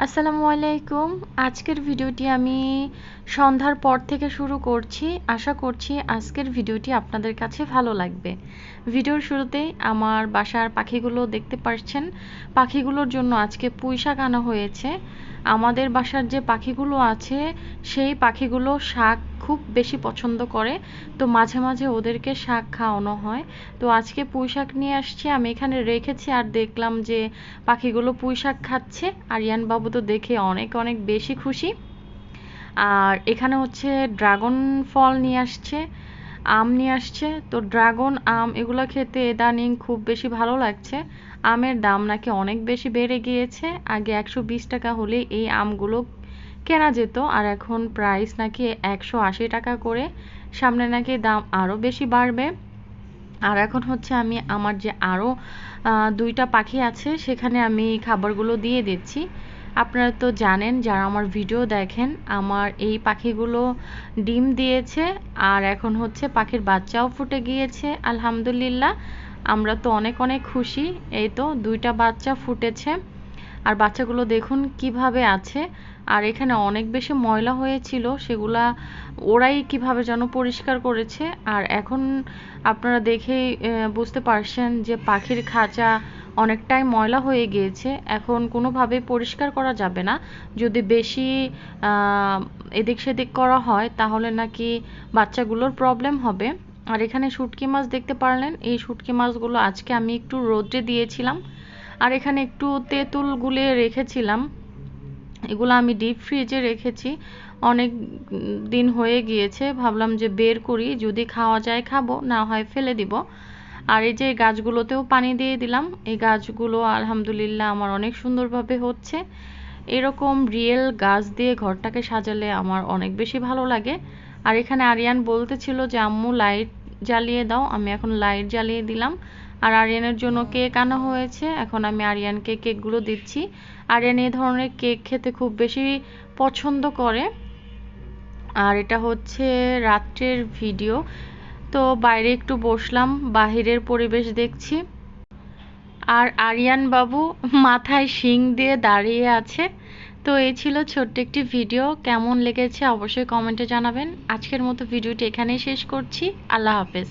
আসসালামু আলাইকুম। আজকের ভিডিওটি আমি সন্ধ্যার পর থেকে শুরু করছি। আশা করছি আজকের ভিডিওটি আপনাদের কাছে ভালো লাগবে। ভিডিওর শুরুতে আমার বাসার পাখিগুলো দেখতে পাচ্ছেন পাখিগুলোর জন্য আজকে পুঁই শাক আনা হয়েছে। আমাদের বাসার যে পাখিগুলো আছে, সেই পাখিগুলো শাক খুব বেশি পছন্দ করে। তো মাঝে মাঝে ওদেরকে শাক খাওয়ানো হয়। তো আজকে পুঁই শাক নিয়ে আসছি। আমি এখানে রেখেছি আর দেখলাম যে পাখিগুলো পুঁই শাক খাচ্ছে। আরিয়ান বাবু তো দেখে অনেক অনেক বেশি খুশি। আর এখানে হচ্ছে ড্রাগন ফল নিয়ে আসছে, আম নিয়ে আসছে। তো ড্রাগন, আম এগুলো খেতে ইদানিং খুব বেশি ভালো লাগছে। আমের দাম নাকি অনেক বেশি বেড়ে গিয়েছে। আগে একশো বিশ টাকা হলে এই আমগুলো কেনা যেত আর এখন প্রাইস নাকি একশো আশি টাকা করে। সামনে নাকি দাম আরও বেশি বাড়বে। আর এখন হচ্ছে আমি আমার যে আরও দুইটা পাখি আছে, সেখানে আমি খাবারগুলো দিয়ে দিচ্ছি। আপনারা তো জানেন, যারা আমার ভিডিও দেখেন, আমার এই পাখিগুলো ডিম দিয়েছে, আর এখন হচ্ছে পাখির বাচ্চাও ফুটে গিয়েছে, আলহামদুলিল্লাহ। আমরা তো অনেক অনেক খুশি। এই তো দুইটা বাচ্চা ফুটেছে। আর বাচ্চাগুলো দেখুন কীভাবে আছে। আর এখানে অনেক বেশি ময়লা হয়েছিল, সেগুলা ওরাই কীভাবে যেন পরিষ্কার করেছে। আর এখন আপনারা দেখেই বুঝতে পারছেন যে পাখির খাঁচা অনেকটাই ময়লা হয়ে গিয়েছে। এখন কোনোভাবে পরিষ্কার করা যাবে না। যদি বেশি এদিক সেদিক করা হয়, তাহলে নাকি বাচ্চাগুলোর প্রবলেম হবে। আর এখানে শুটকি মাছ দেখতে পারলেন। এই শুটকি মাছগুলো আজকে আমি একটু রোদ্রে দিয়েছিলাম। আর এখানে একটু তেঁতুল গুলে রেখেছিলাম। এগুলো আমি ডিপ ফ্রিজে রেখেছি। অনেক দিন হয়ে গিয়েছে, ভাবলাম যে বের করি, যদি খাওয়া যায় খাব, না হয় ফেলে দিব। আর এই যে গাছগুলোতেও পানি দিয়ে দিলাম। এই গাছগুলো আলহামদুলিল্লাহ আমার অনেক সুন্দরভাবে হচ্ছে। এরকম রিয়েল গাছ দিয়ে ঘরটাকে সাজালে আমার অনেক বেশি ভালো লাগে। আর এখানে আরিয়ান বলতেছিল যে, আম্মু লাইট জ্বালিয়ে দাও। আমি এখন লাইট জ্বালিয়ে দিলাম। আর আরিয়ানের জন্য কেক আনা হয়েছে। এখন আমি আরিয়ানকে কেকগুলো দিচ্ছি। আরিয়ান এই ধরনের কেক খেতে খুব বেশি পছন্দ করে। আর এটা হচ্ছে রাত্রের ভিডিও। তো বাইরে একটু বসলাম, বাহিরের পরিবেশ দেখছি। আর আরিয়ান বাবু মাথায় শিং দিয়ে দাঁড়িয়ে আছে। তো এই ছিল ছোট্ট একটি ভিডিও। কেমন লেগেছে অবশ্যই কমেন্টে জানাবেন। আজকের মতো ভিডিওটি এখানেই শেষ করছি। আল্লাহ হাফেজ।